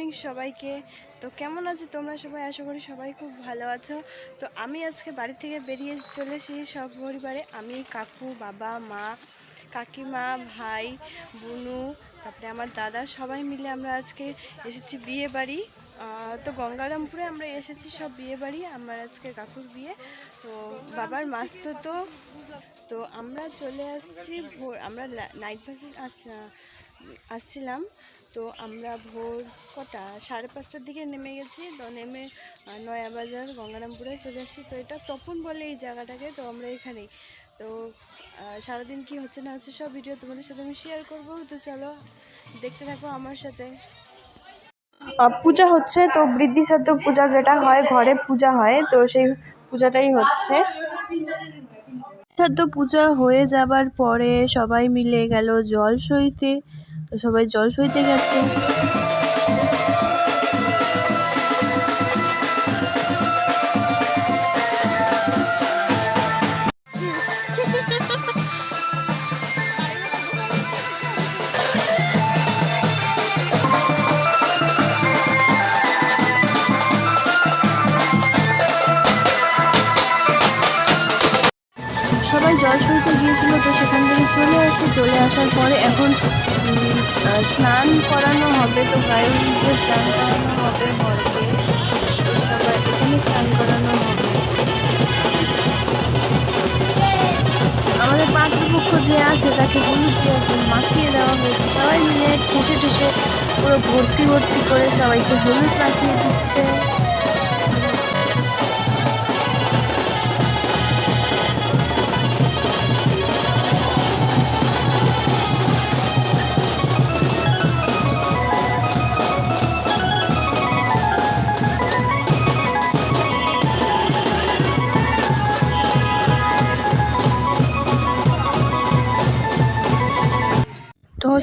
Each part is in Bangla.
মর্নিং সবাইকে। তো কেমন আছো তোমরা সবাই? আশা করি সবাই খুব ভালো আছো। তো আমি আজকে বাড়ি থেকে বেরিয়ে চলে এসেছি সব পরিবারে। আমি কাকু, বাবা, মা, কাকিমা, ভাই, বুনু, তারপরে আমার দাদা, সবাই মিলে আমরা আজকে এসেছি বিয়ে বাড়ি। তো গঙ্গারামপুরে আমরা এসেছি সব বিয়ে বাড়ি, আমার আজকে কাকুর বিয়ে। তো বাবার মাস্তো তো। তো আমরা চলে আসছি ভোর, আমরা নাইট বাসে আসছিলাম। তো আমরা ভোর কটা? সাড়ে পাঁচটার দিকে নেমে গেছি। তো নেমে নয়াবাজার, গঙ্গারামপুরে চলে আসছি তো এটা তপন বলে এই জায়গাটাকে। তো আমরা এখানেই। তো সারাদিন কি হচ্ছে না হচ্ছে সব ভিডিও তোমাদের সাথে আমি শেয়ার করব। তো চলো, দেখতে থাকো আমার সাথে। পূজা হচ্ছে। তো বৃদ্ধি সত্য পূজা যেটা হয়, ঘরে পূজা হয়। তো সেই পূজাটাই হচ্ছে। সদ্য পূজা হয়ে যাবার পরে সবাই মিলে গেল জল সইতে। তো সবাই জল সইতে গেছে। সবাই জল সইতে গিয়েছিল তো সেখান থেকে চলে আসি। চলে আসার পরে এখন স্নান করানো হবে তো গায়ে মধ্যে স্নান করানো হবে বরকে তো সবাই এখানে স্নান করানো হবে। আমাদের পাত্রপক্ষ যে আছে তাকে হলুদ দিয়ে একদম মাখিয়ে দেওয়া হয়েছে। সবাই মিলে ঠেসে ঠেসে পুরো ভর্তি ভর্তি করে সবাইকে হলুদ মাখিয়ে দিচ্ছে।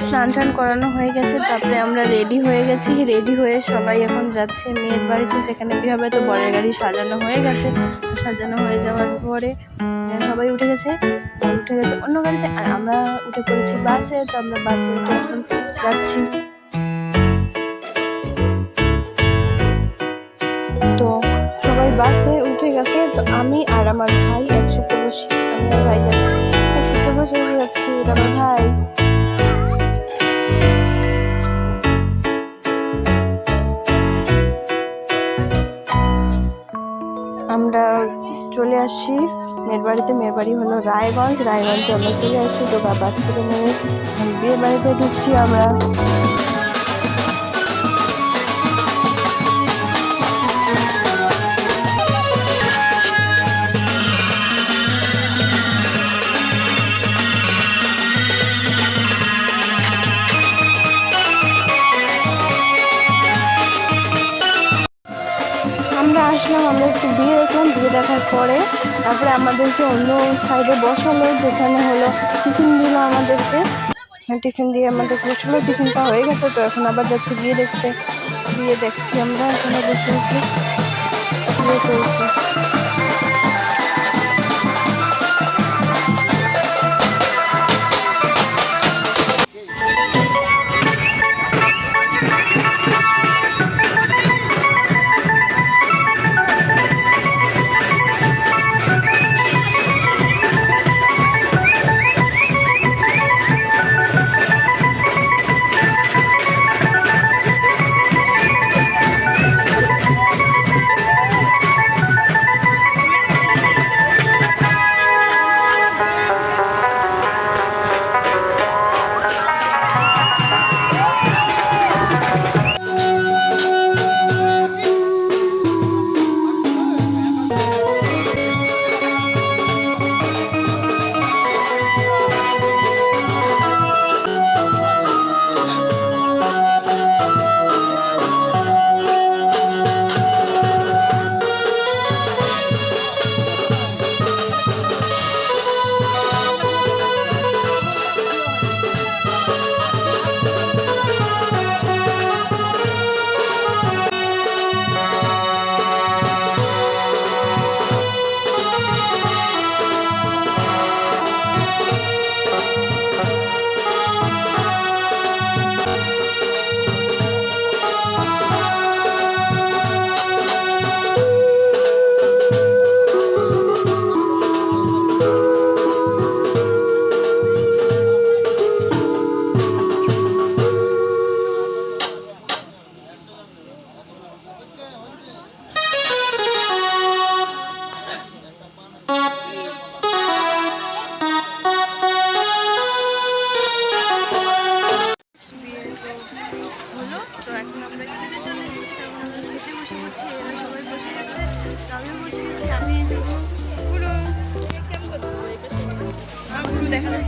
স্নান টান করানো হয়ে গেছে, তারপরে আমরা রেডি হয়ে গেছি। রেডি হয়ে সবাই এখন যাচ্ছে মেয়ের বাড়িতে, যেখানে বিয়ে হবে তো বরের গাড়ি সাজানো হয়ে গেছে। সাজানো হয়ে যাওয়ার পরে সবাই উঠে গেছে। উঠে গেছে অন্য গাড়িতে, আর আমরা উঠে পড়েছি বাসে, তো আমরা বাসে উঠে এখন যাচ্ছি। তো সবাই বাসে উঠে গেছে, তো আমি আর আমার ভাই একসাথে বসি আমি ভাই যাচ্ছি। একসাথে বসে বসে যাচ্ছি, এটা আমার ভাই। আসি। মেয়ের বাড়িতে মেয়ের বাড়ি হলো রায়গঞ্জ। রায়গঞ্জে আমরা চলে আসি। বা- বাস থেকে নেমে বিয়ে বাড়িতে ঢুকছি আমরা। পরে তারপরে আমাদেরকে অন্য সাইডে বসালো যেখানে হলো টিফিন দিল আমাদেরকে। হ্যাঁ, টিফিন দিয়ে আমাদের বসল টিফিনটা হয়ে গেছে তো এখন আবার যাচ্ছি গিয়ে দেখতে। গিয়ে দেখছি আমরা এখানে বসে বসে। চলছি চলছে।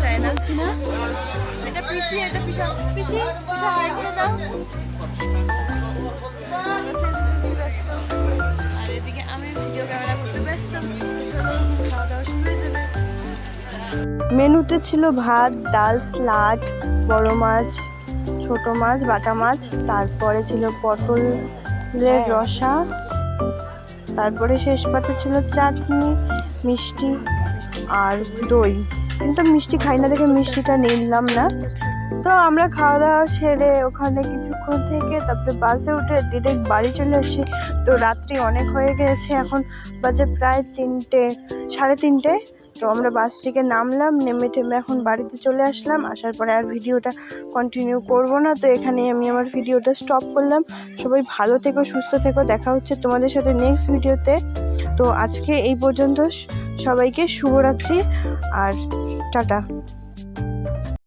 চায় না। না এটা পিসি এটা পিসা পিসি পিসা হাই করে দাও। আর এদিকে আমি ভিডিও ক্যামেরা করতে ব্যস্ত। চলো খাওয়া দাওয়া শুরু হয়ে যাবে। মেনুতে ছিল ভাত ডাল স্লাড বড় মাছ ছোট মাছ বাটা মাছ তারপরে ছিল পটলের রসা তারপরে শেষ পাতে ছিল চাটনি মিষ্টি আর দই। কিন্তু মিষ্টি খাই না দেখে মিষ্টিটা নিলাম না। তো আমরা খাওয়া দাওয়া সেরে ওখানে কিছুক্ষণ থেকে তারপরে বাসে উঠে ডিরেক্ট বাড়ি চলে আসি। তো রাত্রি অনেক হয়ে গেছে, এখন বাজে প্রায় তিনটে, সাড়ে তিনটে। তো আমরা বাস থেকে নামলাম, নেমে টেমে এখন বাড়িতে চলে আসলাম। আসার পরে আর ভিডিওটা কন্টিনিউ করব না, তো এখানে আমি আমার ভিডিওটা স্টপ করলাম। সবাই ভালো থেকো, সুস্থ থেকো, দেখা হচ্ছে তোমাদের সাথে নেক্সট ভিডিওতে। তো আজকে এই পর্যন্ত, সবাইকে শুভরাত্রি আর টাটা।